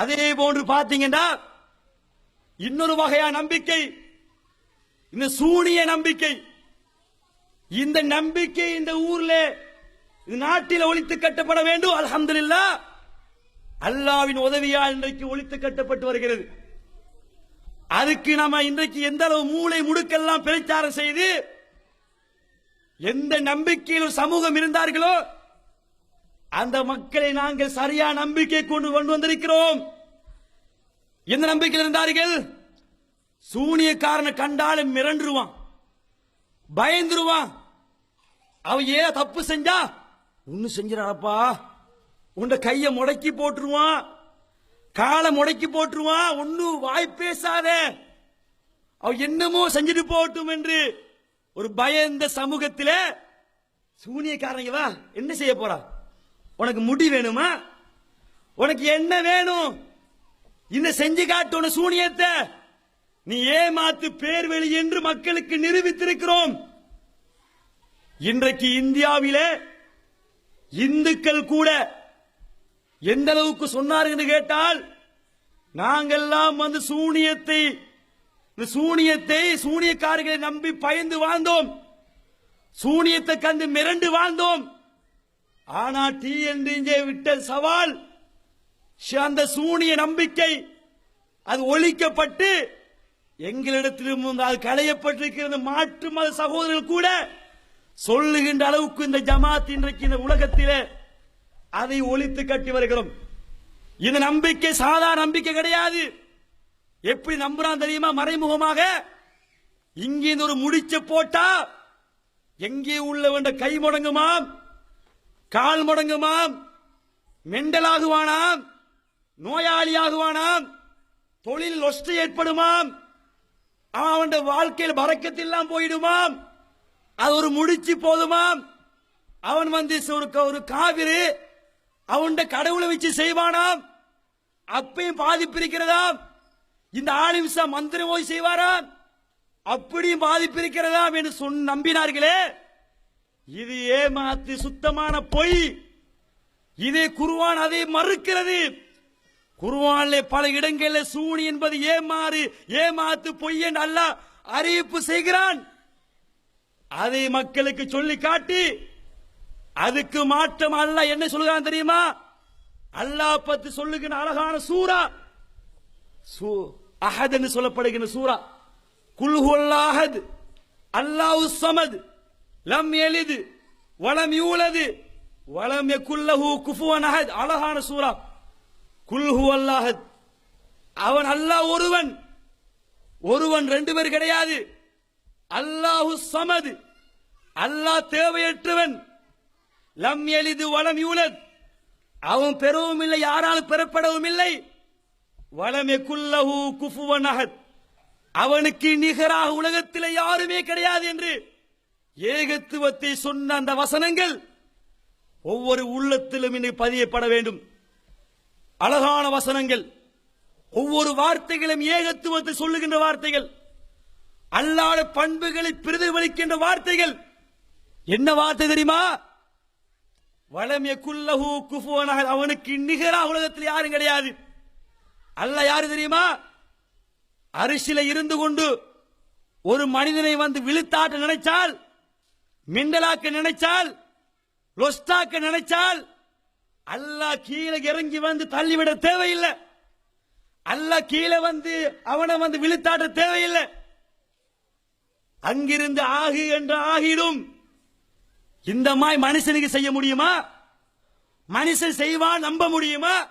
அதே போன்று பார்த்தீங்கன்னா இன்னொரு வகையா நம்பிக்கை. இந்த சூனிய நம்பிக்கை. இந்த நம்பிக்கை இந்த ஊர்ல இந்த நாட்டில் ஒழித்து கட்டப்பட வேண்டும் அல்ஹம்துலில்லாஹ் அல்லாவின் உதவியா இன்றைக்கு ஒழித்து கட்டப்பட்டு வருகிறது. அதுக்கு நம்ம இன்றைக்கு எந்த அளவு மூளை முடுக்கெல்லாம் பிரச்சாரம் செய்து எந்த நம்பிக்கையில் சமூகம் இருந்தார்களோ அந்த மக்களை நாங்கள் சரியா நம்பிக்கை கொண்டு கொண்டு வந்திருக்கிறோம். எந்த நம்பிக்கையில் இருந்தார்கள்? சூனியக்காரனை கண்டாலும் மிரண்டுருவான். பயந்துருவான். அவன் ஏன் தப்பு செஞ்சா ஒன்னு செஞ்சிடாப்பா உண்ட கைய முடக்கி போட்டுருவான். காலை முடக்கி போட்டுருவான். ஒன்னும் வாய் பேசாத. அவ என்னமோ செஞ்சுட்டு போட்டும் என்று ஒரு பயந்த சமூகத்தில சூனியக்காரங்க என்ன செய்ய போறா உனக்கு முடி வேணுமா? உனக்கு என்ன வேணும்? இந்த செஞ்சு காட்டு சூனியத்தை? நீ ஏமாத்து பேர் வெளி என்று மக்களுக்கு நிரூபித்திருக்கிறோம். இன்றைக்கு இந்தியாவிலே இந்துக்கள் கூட எந்த அளவுக்கு சொன்னார்கள் என்று கேட்டால் நாங்கெல்லாம் வந்து சூனியத்தை இந்த சூனியத்தை சூனியக்காரர்களை நம்பி பயந்து வாழ்ந்தோம். சூனியத்தை கண்டு மிரண்டு வாழ்ந்தோம். ஆனா டி என்று இங்கே விட்ட சவால் அந்த சூனிய நம்பிக்கை அது ஒழிக்கப்பட்டு எங்களிடத்திலும் அது களையப்பட்டிருக்கிறது. மாற்று மத சகோதரர்கள் கூட சொல்லுகின்ற அளவுக்கு இந்த ஜமாத் இன்றைக்கு இந்த உலகத்திலே அதை ஒழித்து கட்டி வருகிறோம். இந்த நம்பிக்கை சாதாரண நம்பிக்கை கிடையாது. எப்படி நம்புறான் தெரியுமா? மறைமுகமாக இங்கே ஒரு முடிச்ச போட்டா எங்கே உள்ள வேண்ட கை முடங்குமாம்? கால் முடங்குமாம் மெண்டலாகுவானாம் நோயாளியாகுவானாம் தொழில் ஒஷ்ட ஏற்படுமாம் அவன் வாழ்க்கையில் பறக்கத்தெல்லாம் போயிடுமாம் அது ஒரு முடிச்சு போதுமாம். அவன் வந்து ஒரு க- ஒரு காவிரி அவன் கடவுளை வச்சு செய்வானாம் அப்பையும் பாதிப்பு இருக்கிறதாம் இந்த ஆலிம்சா மந்திரம் போய் செய்வாராம் அப்படியும் பாதிப்பு இருக்கிறதாம் என்று சொன்ன நம்பினார்களே. இது ஏமாத்து சுத்தமான பொய். இதே குருவான் அதை மறுக்கிறது. குருவான்ல பல இடங்களில் சூனி என்பது ஏமாறு ஏமாத்து பொய் என்று அல்லாஹ் அறிவிப்பு செய்கிறான். அதை மக்களுக்கு சொல்லி காட்டி அதுக்கு மாற்றம் அல்லாஹ் என்ன சொல்லுகிறான் தெரியுமா? அல்லாஹ் பத்து சொல்லுகிற அழகான சூரா சூ அஹத் என்று சொல்லப்படுகிற சூரா குல்ஹு அல்லாஹத் அல்லாஹு சமது. லம் எளிது வளம் யூலது வளம் எக்குல்லஹு குஃபுவன் அஹத் அழகான சூரா குல்ஹு அல்லாஹத் அவன் அல்லாஹ் ஒருவன். ஒருவன் ரெண்டு பேர் கிடையாது. அல்லாஹு சமது. அல்லாஹ் தேவையற்றவன். லம் எளிது வளம் யூலத் அவன் பெறவும் இல்லை யாராலும் பெறப்படவும் இல்லை. வலமே குல்லஹு குஃபுவன் அஹத் அவனுக்கு நிகராக உலகத்தில் யாருமே கிடையாது என்று ஏகத்துவத்தை சொன்ன அந்த வசனங்கள் ஒவ்வொரு உள்ளத்திலும் இன்னைக்கு பதியப்பட வேண்டும். அழகான வசனங்கள். ஒவ்வொரு வார்த்தைகளும் ஏகத்துவத்தை சொல்லுகின்ற வார்த்தைகள். அல்லாத பண்புகளை பிரதிபலிக்கின்ற வார்த்தைகள். என்ன வார்த்தை தெரியுமா? வளம் குல்லஹு குஃபுவனாக அவனுக்கு நிகரா உலகத்தில் யாரும் கிடையாது. அல்ல யாரு தெரியுமா? அரிசில இருந்து கொண்டு ஒரு மனிதனை வந்து விழுத்தாட்ட நினைச்சால் மிண்டலாக்க நினைச்சால் லொஸ்டாக்க நினைச்சால் அல்லாஹ் கீழே இறங்கி வந்து தள்ளிவிட தேவையில்லை. அல்லாஹ் கீழே வந்து அவனை வந்து விழுத்தாட்ட தேவையில்லை. அங்கிருந்து ஆகு என்று ஆகிடும். இந்த மாதிரி மனுஷனுக்கு செய்ய முடியுமா? மனுஷன் செய்வான் நம்ப முடியுமா?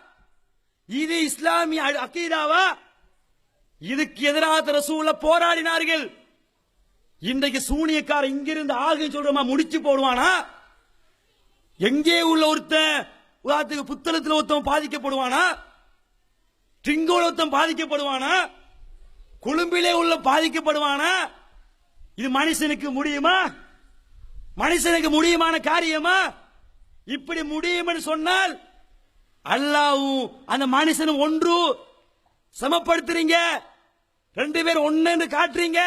இது இஸ்லாமிய அக்கீதாவா இதுக்கு எதிராக ரசூல போராடினார்கள். இன்றைக்கு சூனியக்கார இங்கிருந்து ஆகு சொல்றமா? முடிச்சு போடுவானா? எங்கே உள்ள ஒருத்தன் உதாரணத்துக்கு புத்தளத்தில் ஒருத்தன் பாதிக்கப்படுவானா? டிங்கோல ஒருத்தன் பாதிக்கப்படுவானா? கொழும்பிலே உள்ள பாதிக்கப்படுவானா? இது மனுஷனுக்கு முடியுமா? மனுஷனுக்கு முடியுமான காரியமா? இப்படி முடியும் சொன்னால் அல்லாவும் அந்த மனுஷனும் ஒன்று. சமப்படுத்துறீங்க. ரெண்டு பேர் ஒன்னு காட்டுறீங்க.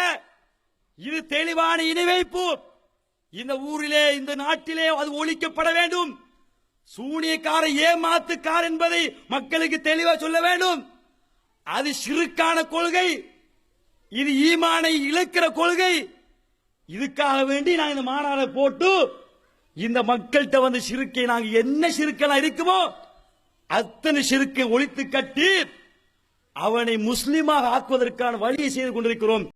இது தெளிவான இணைவைப்பு. இந்த ஊரிலே இந்த நாட்டிலே அது ஒழிக்கப்பட வேண்டும். சூனியக்கார ஏமாத்துக்கார் என்பதை மக்களுக்கு தெளிவா சொல்ல வேண்டும். அது சிறுக்கான கொள்கை. இது ஈமானை இழக்கிற கொள்கை. இதுக்காக வேண்டி நாங்கள் இந்த மாநாடு போட்டு இந்த மக்கள்கிட்ட வந்து சிறுக்கை நாங்கள் என்ன சிறுக்கெல்லாம் இருக்குமோ அத்தனை சிறுக்கை ஒழித்து கட்டி அவனை முஸ்லீமாக ஆக்குவதற்கான வழியை செய்து கொண்டிருக்கிறோம்.